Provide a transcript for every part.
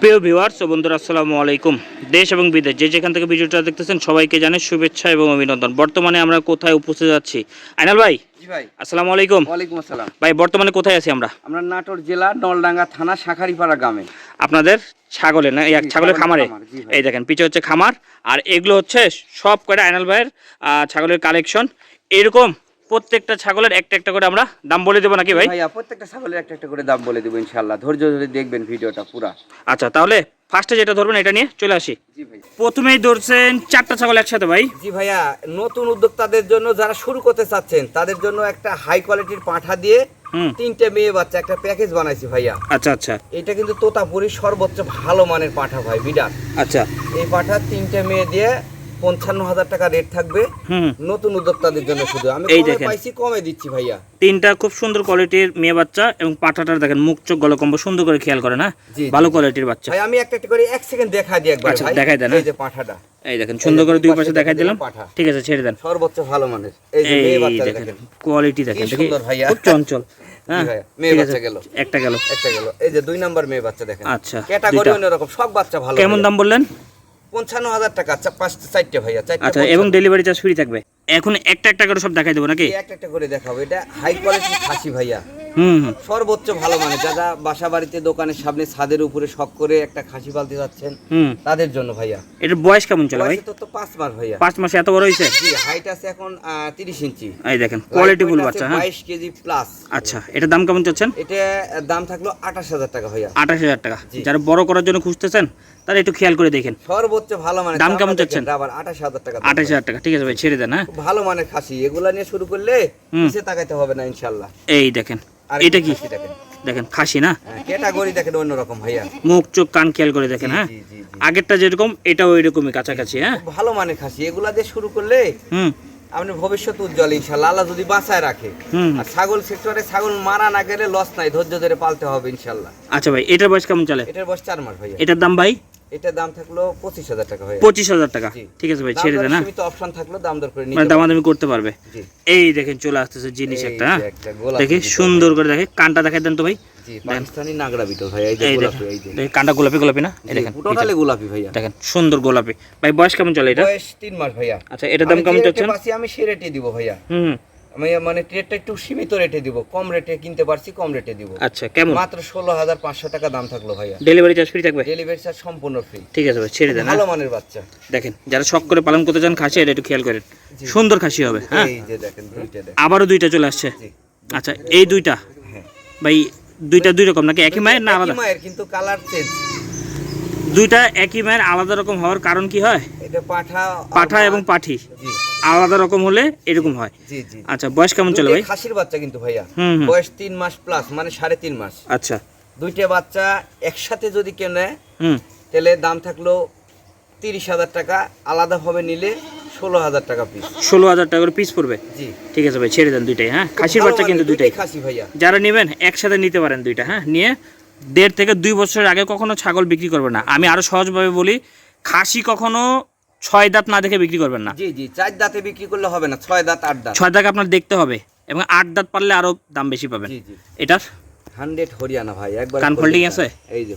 প্রিয় ভিউয়ার্স বন্ধুরা আসসালামু আলাইকুম। দেশ এবং বিদেশ যে যেখান থেকে ভিডিওটা দেখতেছেন সবাইকে জানাই শুভেচ্ছা এবং অভিনন্দন। বর্তমানে আমরা কোথায় উপস্থিত আছি? আইনাল ভাই? জি ভাই। আসসালামু আলাইকুম। ওয়ালাইকুম আসসালাম। ভাই বর্তমানে কোথায় আছি আমরা? আমরা নাটোর জেলা নলডাঙ্গা থানা শাখারিপাড়া গ্রামে। আপনাদের ছাগলের না ছাগলের খামারে। এই দেখেন পিছে হচ্ছে খামার আর এগুলো হচ্ছে সব কয়টা আইনাল ভাইয়ের ছাগলের কালেকশন এরকম প্রত্যেকটা ছাগলের একটা একটা করে আমরা দাম বলে দেবো নাকি ভাই? ভাইয়া প্রত্যেকটা ছাগলের একটা একটা করে দাম বলে দেবো ইনশাল্লাহ ধৈর্য ধরে দেখবেন ভিডিওটা পুরা। আচ্ছা তাহলে ফার্স্টে যেটা ধরবেন এটা নিয়ে চলে আসি। প্রথমেই ধরছেন চারটা ছাগল একসাথে ভাই। জি ভাইয়া নতুন উদ্যোক্তাদের জন্য যারা শুরু করতে চাচ্ছেন তাদের জন্য একটা হাই কোয়ালিটির পাঠা দিয়ে তিনটে মেয়ে বাচ্চা একটা প্যাকেজ বানাইছি ভাইয়া। আচ্ছা আচ্ছা। এটা কিন্তু তোতাপুরি সর্বোচ্চ ভালো মানের পাঠা ভাই বিডার আচ্ছা। এই পাঠা তিনটে মেয়ে দিয়ে পঞ্চান্ন হাজার টাকা রেট থাকবে নতুন উদ্যোক্তাদের জন্য শুধু। আমি এই দেখেন। পাইছি কমে দিচ্ছি ভাইয়া। তিনটা খুব সুন্দর কোয়ালিটির মেয়ে বাচ্চা এবং পাঠাটার দেখেন মুখ চোখ গলকম্ব সুন্দর করে খেয়াল করে না জি, ভালো কোয়ালিটির বাচ্চা। ভাই আমি একটা একটা করে এক সেকেন্ড দেখা দিই একবার আচ্ছা, দেখাই দেন, এই যে পাঠাটা। এই দেখেন সুন্দর করে দুই পাশে দেখাই দিলাম। পাঠা। ঠিক আছে ছেড়ে দেন। সর্বোচ্চ ভালো মানের। এই যে মেয়ে বাচ্চা দেখেন কোয়ালিটি দেখেন সুন্দর ভাইয়া। খুব চঞ্চল হ্যাঁ? মেয়ে বাচ্চা গেল। একটা গেল। একটা গেল। এই যে দুই নাম্বার মেয়ে বাচ্চা দেখেন। আচ্ছা, ক্যাটাগরি অন্যরকম সব বাচ্চা ভালো কেমন দাম বললেন? পঞ্চান্ন হাজার টাকা পাঁচ পাঁচটা চারটে ভাইয়া চারটে আচ্ছা এবং ডেলিভারি চার্জ ফ্রি থাকবে। এখন একটা একটা করে সব দেখাই দেবো নাকি? একটা একটা করে দেখাবো এটা হাই কোয়ালিটি খাসি ভাইয়া। সর্বোচ্চ ভালো মানে যারা বাসা বাড়িতে দোকানের সামনে ছাদের উপরে শখ করে একটা খাসি পালতে যাচ্ছেন তাদের জন্য ভাইয়া। এটার বয়স কেমন চলে ভাই? তো পাঁচ মাস ভাইয়া। পাঁচ মাসে এত বড় হয়েছে? হাইট আছে এখন তিরিশ ইঞ্চি। এই দেখেন কোয়ালিটি ফুল বাচ্চা হ্যাঁ। বাইশ কেজি প্লাস আচ্ছা এটার দাম কেমন চাচ্ছেন? এটা দাম থাকল আঠাশ হাজার টাকা ভাইয়া। আঠাশ হাজার টাকা। যারা বড় করার জন্য খুঁজতেছেন তারা একটু খেয়াল করে দেখেন। সর্বোচ্চ ভালো মানে দাম কেমন চাচ্ছেন? আবার আঠাশ হাজার টাকা আঠাশ হাজার টাকা ঠিক আছে ভাই ছেড়ে দেন হ্যাঁ। ভালো মানের খাসি এগুলা নিয়ে শুরু করলে হুম। পিছে তাকাইতে হবে না ইনশাল্লাহ। এই দেখেন এটা কি? দেখেন। দেখেন খাসি না? ক্যাটাগরি দেখেন অন্যরকম ভাইয়া। মুখ চোখ কান খেয়াল করে দেখেন হ্যাঁ। আগেরটা যেরকম এটাও এরকমই কাছাকাছি হ্যাঁ? ভালো মানের খাসি। এগুলা দিয়ে শুরু করলে হুম। আপনি ভবিষ্যৎ উজ্জ্বল ইনশাল্লাহ আল্লাহ যদি বাঁচায় রাখে। হুম। আর ছাগল সেক্টরে ছাগল মারা না গেলে লস নাই ধৈর্য ধরে পালতে হবে ইনশাল্লাহ আচ্ছা ভাই এটার বয়স কেমন চলে? এটার বয়স চার মাস ভাইয়া। এটার দাম ভাই? এটার দাম থাকল পঁচিশ হাজার টাকা পঁচিশ হাজার টাকা। ঠিক আছে ভাই ছেড়ে দেন হ্যাঁ? সীমিত অপশন থাকল দাম দর করে মানে দামাদামি করতে পারবে। এই দেখেন চলে আসতেছে জিনিস একটা হ্যাঁ? দেখি সুন্দর করে দেখে কানটা দেখাই দেন তো ভাই। জি পাকিস্তানি নাগরা বিটল ভাইয়া এই যে গোলাপি এই যে। কানটা গোলাপি গোলাপি না? এই দেখেন টোটালি গোলাপি ভাইয়া। দেখেন সুন্দর গোলাপি। ভাই বয়স কেমন চলে এটা? বয়স তিন মাস ভাইয়া। আচ্ছা এটার দাম আমি কেমন আমি সে রেটে দিব ভাইয়া। হুম। আমি মানে রেটটা একটু সীমিত রেটে দিব কম রেটে কিনতে পারছি কম রেটে দিব। আচ্ছা কেমন? মাত্র ষোলো হাজার পাঁচশো টাকা দাম থাকল ভাইয়া। ডেলিভারি চার্জ ফ্রি থাকবে? ডেলিভারি চার্জ সম্পূর্ণ ফ্রি ঠিক আছে ভাই ছেড়ে দেন হ্যাঁ? ভালো মানের বাচ্চা। দেখেন যারা শখ করে পালন করতে চান খাসি এটা একটু খেয়াল করেন। সুন্দর খাসি হবে হ্যাঁ? এই যে দেখেন দুইটা দেখেন। আবারও দুইটা চলে আসছে? আচ্ছা এই দুইটা? হ্যাঁ। ভাই দুইটা দুই রকম নাকি? একই মায়ের না আলাদা? মায়ের কিন্তু কালার চেঞ্জ দুইটা একই মায়ের আলাদা রকম হওয়ার কারণ কি হয়? এটা পাঠা পাঠা এবং পাঠি। জি। আলাদা রকম হলে এরকম হয়। জি জি। আচ্ছা বয়স কেমন চলে ভাই? খাসির বাচ্চা কিন্তু ভাইয়া। বয়স তিন মাস প্লাস মানে সাড়ে তিন মাস। আচ্ছা। দুইটা বাচ্চা একসাথে যদি কেনে হুম। তাহলে দাম থাকল তিরিশ হাজার টাকা আলাদাভাবে নিলে ষোলো হাজার টাকা পিস ষোলো হাজার টাকা করে পিস পড়বে? জি। ঠিক আছে ভাই ছেড়ে দেন দুইটাই হ্যাঁ? খাসির বাচ্চা কিন্তু দুইটাই খাসি ভাইয়া। যারা নেবেন একসাথে নিতে পারেন দুইটা হ্যাঁ? নিয়ে দেড় থেকে দুই বছরের আগে কখনো ছাগল বিক্রি করবে না। আমি আরও সহজভাবে বলি খাসি কখনো ছয় দাঁত না দেখে বিক্রি করবেন না। জি জি চার দাঁতে বিক্রি করলে হবে না ছয় দাঁত আট দাঁত। ছয় দাঁত আপনার দেখতে হবে এবং আট দাঁত পারলে আরও দাম বেশি পাবেন। জি জি। এটার? হান্ড্রেড হরিয়ানা ভাই একবার কান folding আছে? এই যে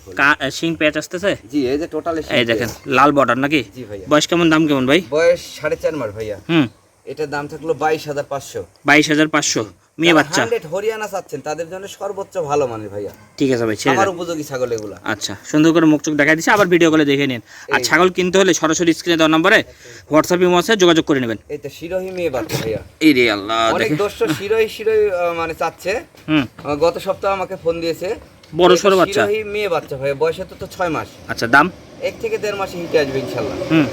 শিং প্যাচ আসতেছে? জি এই যে টোটাল এই দেখেন লাল বর্ডার নাকি? জি ভাইয়া। বয়স কেমন দাম কেমন ভাই? বয়স সাড়ে চার মাস ভাইয়া। হুম। এটার দাম থাকল বাইশ হাজার পাঁচশো। বাইশ হাজার পাঁচশো। মেয়ে বাচ্চা। হান্ড্রেড হরিয়ানা চাচ্ছেন তাদের জন্য সর্বোচ্চ ভালো মানের ভাইয়া। ঠিক আছে ভাই ছেড়ে আমার। উপযোগী ছাগল এগুলা। আচ্ছা সুন্দর করে মুখ চোখ দেখা দিচ্ছে আবার ভিডিও করে দেখে নিন। আর ছাগল কিনতে হলে সরাসরি স্ক্রিনে দেওয়া নম্বরে হোয়াটসঅ্যাপ ইমো আছে যোগাযোগ করে নেবেন। এই তো শিরোহী মেয়ে বাচ্চা ভাইয়া। এই রে আল্লাহ অনেক দেখে। দোষ্ট শিরোহী শিরোহী আহ, মানে চাচ্ছে। হুম। আহ, গত সপ্তাহে আমাকে ফোন দিয়েছে। বড় সড়ো বাচ্চা। শিরোহী মেয়ে বাচ্চা ভাইয়া বয়সে তো তো ছয় মাস। আচ্ছা দাম? এক থেকে দেড় মাসে হিটে আসবে ইনশাল্লাহ। হুম।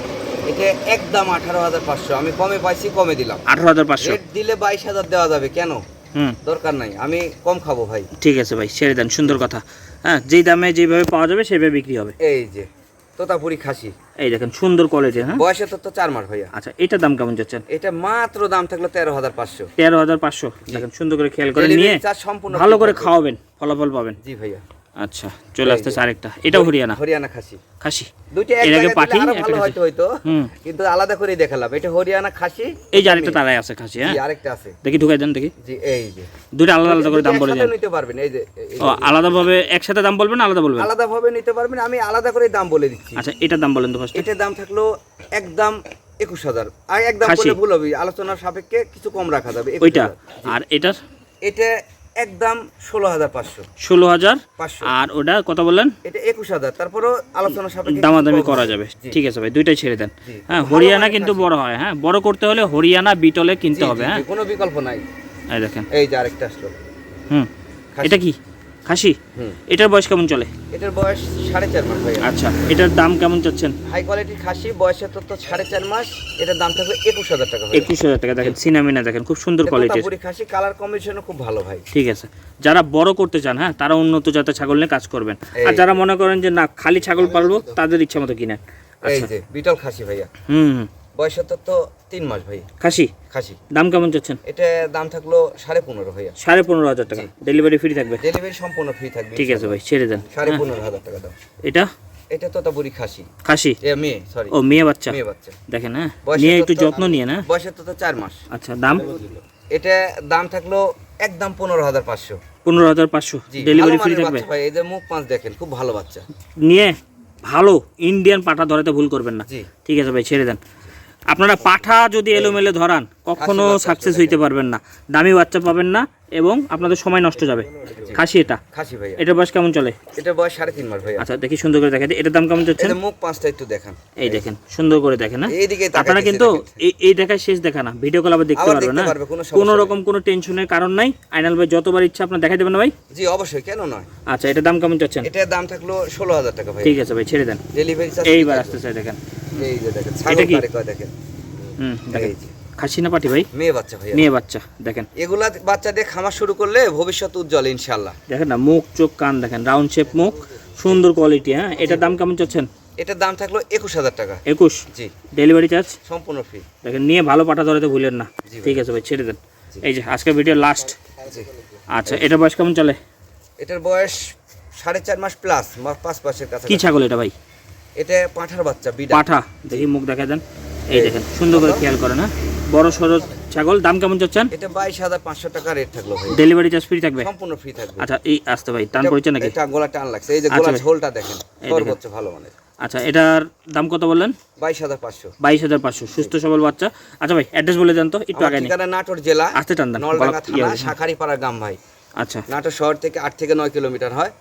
এটা একদম আঠারো হাজার পাঁচশো। আমি কমে পাইছি কমে দিলাম। আঠারো হাজার পাঁচশো। রেট দিলে বাইশ হাজার দেওয়া যাবে। কেন? দরকার নাই। আমি কম খাব ভাই। ঠিক আছে ভাই ছেড়ে দেন সুন্দর কথা। হ্যাঁ যেই দামে যেভাবে পাওয়া যাবে সেভাবে বিক্রি হবে। এই যে তোতাপুরি খাসি। এই দেখেন সুন্দর কোয়ালিটি হ্যাঁ। বয়সে তো তো চার মাস ভাইয়া। আচ্ছা এটার দাম কেমন যাচ্ছেন? এটা মাত্র দাম থাকল তেরো হাজার পাঁচশো। তেরো হাজার পাঁচশো। দেখেন সুন্দর করে খেয়াল করে নিয়ে সম্পূর্ণ ভালো করে খাওয়াবেন ফলাফল পাবেন। জি ভাইয়া। আচ্ছা চলে আসতেছে আরেকটা। এটাও হরিয়ানা? হরিয়ানা খাসি। খাসি? এর আগে ভালো হয়তো হয়তো। কিন্তু আলাদা করে দেখালাম। এটা হরিয়ানা খাসি এই যে আরেকটা তারাই আছে খাসি হ্যাঁ? আরেকটা আছে। দেখি ঢুকাই দেন দেখি। জি এই যে। দুইটা আলাদা আলাদা করে দাম বলে একসাথে দেন। নিতে পারবেন এই যে ও যে। আলাদাভাবে একসাথে দাম বলবেন না আলাদা বলবেন? আলাদা ভাবে নিতে পারবেন আমি আলাদা করে দাম বলে দিচ্ছি। আচ্ছা এটার দাম বলেন তো ফার্স্ট এটার দাম থাকল একদম একুশ হাজার। আর একদম? বলে ভুল হবে আলোচনার সাপেক্ষে কিছু কম রাখা যাবে ওইটা? আর এটার? এটা একদম ষোলো হাজার পাঁচশো। ষোলো হাজার? পাঁচশো। আর ওটা কত বললেন? এটা একুশ হাজার। তারপরেও আলোচনা সাপেক্ষে দামাদামি করা যাবে। ঠিক আছে ভাই দুইটাই ছেড়ে দেন। হ্যাঁ হরিয়ানা কিন্তু বড় হয় হ্যাঁ বড় করতে হলে হরিয়ানা বিটলে কিনতে হবে হ্যাঁ। কোনো বিকল্প নাই। এই দেখেন। এই যে আরেকটা আসলো। হুম এটা কি? খাসি? এটার বয়স কেমন চলে? এটার বয়স সাড়ে চার মাস ভাই আচ্ছা এটার দাম কেমন চাচ্ছেন? হাই কোয়ালিটির খাসি বয়সের তো সাড়ে চার মাস এটার দাম থাকবে একুশ হাজার টাকা একুশ হাজার টাকা দেখেন সিনামিনা দেখেন খুব সুন্দর কোয়ালিটির তোতাপুরি খাসি কালার কম্বিনেশনও খুব ভালো ভাই। ঠিক আছে। যারা বড় করতে চান হ্যাঁ তারা উন্নত জাতের ছাগল নিয়ে কাজ করবেন। আর যারা মনে করেন যে না খালি ছাগল পালবো তাদের ইচ্ছা মতো কিনেন। এই আচ্ছা। যে বিটল খাসি ভাইয়া। হুম। হুম। তো তো তিন মাস ভাই। খাসি? খাসি। দাম কেমন চাচ্ছেন? এটা দাম থাকল সাড়ে পনেরো ভাইয়া। সাড়ে পনেরো হাজার টাকা। ডেলিভারি ফ্রি থাকবে? ডেলিভারি সম্পূর্ণ ফ্রি থাকবে ঠিক আছে ভাই ছেড়ে দেন। সাড়ে হ্যাঁ। পনেরো হাজার টাকা দাম। এটা? এটা তোতাপুরি খাসি। খাসি? এ মেয়ে সরি ও মেয়ে বাচ্চা? মেয়ে বাচ্চা। দেখেন হ্যাঁ। নিয়ে একটু যত্ন নিয়ে না? বয়সের তো তো চার মাস। আচ্ছা দাম? এটা দাম থাকল একদম পনেরো হাজার পাঁচশো। পনেরো হাজার পাঁচশো। ডেলিভারি ফ্রি থাকবে? ভাই এই যে মুখ পাঁচ দেখেন খুব ভালো বাচ্চা। নিয়ে ভালো ইন্ডিয়ান পাঠা ধরাতে ভুল করবেন না। ঠিক আছে ভাই ছেড়ে দেন। আপনারা পাঠা যদি এলোমেলো ধরান কখনো সাকসেস হইতে পারবেন না। দামি বাচ্চা পাবেন না এবং আপনাদের সময় নষ্ট যাবে। খাসি এটা? খাসি ভাইয়া। এটার বয়স কেমন চলে? এটা বয়স সাড়ে তিন মাস ভাইয়া। আচ্ছা দেখি সুন্দর করে দেখা এটার দাম কেমন এটা মুখ পাঁচটা একটু দেখান। এই দেখেন সুন্দর করে দেখেন হ্যাঁ? এইদিকে আপনারা কিন্তু এই এই দেখায় শেষ দেখা না। ভিডিও কল আবার দেখতে পারবেন না পারবে, কোনো। রকম কোনো টেনশনের কারণ নাই। আইনাল ভাই যতবার ইচ্ছা আপনার দেখাই দেবেন না ভাই? জি অবশ্যই কেন নয়। আচ্ছা এটার দাম কেমন চাচ্ছেন এটার দাম থাকল ষোলো হাজার টাকা ভাই ঠিক আছে ভাই ছেড়ে দেন। ডেলিভারি এইবার আসতে চাই দেখেন। এই যে দেখেন এটা কি? দেখেন। হুম দেখেন। খাসি না পাটি ভাই? মেয়ে বাচ্চা ভাইয়া। মেয়ে বাচ্চা দেখেন। এগুলা বাচ্চা দিয়ে খামার শুরু করলে ভবিষ্যৎ উজ্জ্বল ইনশাল্লাহ দেখেন না মুখ চোখ কান দেখেন। রাউন্ড শেপ মুখ সুন্দর কোয়ালিটি হ্যাঁ? এটার দাম কেমন চাচ্ছেন? এটার দাম থাকল একুশ হাজার টাকা। একুশ? জি। ডেলিভারি চার্জ সম্পূর্ণ ফ্রি দেখেন নিয়ে ভালো পাটা ধরাতে ভুলেন না। ঠিক আছে ভাই ছেড়ে দেন। এই যে আজকে ভিডিও লাস্ট আচ্ছা এটা বয়স কেমন চলে? এটার বয়স সাড়ে চার মাস প্লাস পাঁচ মাসের কাছে কি ছাগল এটা ভাই? এটা পাঁঠার বাচ্চা বিডা পাঠা। দেখি মুখ দেখা দেন এই দেখেন সুন্দর করে খেয়াল করেন হ্যাঁ? বড় সড়ো ছাগল দাম কেমন চাচ্ছেন? এটা বাইশ হাজার পাঁচশো টাকা রেট থাকল ভাই। ডেলিভারি চার্জ ফ্রি থাকবে? সম্পূর্ণ ফ্রি থাকবে। আচ্ছা এই আসতে ভাই টান পড়ছে নাকি? এটা গলা টান লাগছে। এই যে আচ্ছা গলা ঝোলটা দেখেন সর্বোচ্চ ভালো মানের। আচ্ছা এটার দাম কত বললেন? বাইশ হাজার পাঁচশো। বাইশ হাজার পাঁচশো সুস্থ সবল বাচ্চা। আচ্ছা ভাই অ্যাড্রেস বলে দেন তো একটু আগে নাটোর জেলা আসতে টান দেন নলডাঙ্গা ইয়ে থানা। শাখারিপাড়া গ্রাম ভাই। আচ্ছা। নাটোর শহর থেকে আট থেকে নয় কিলোমিটার হয়।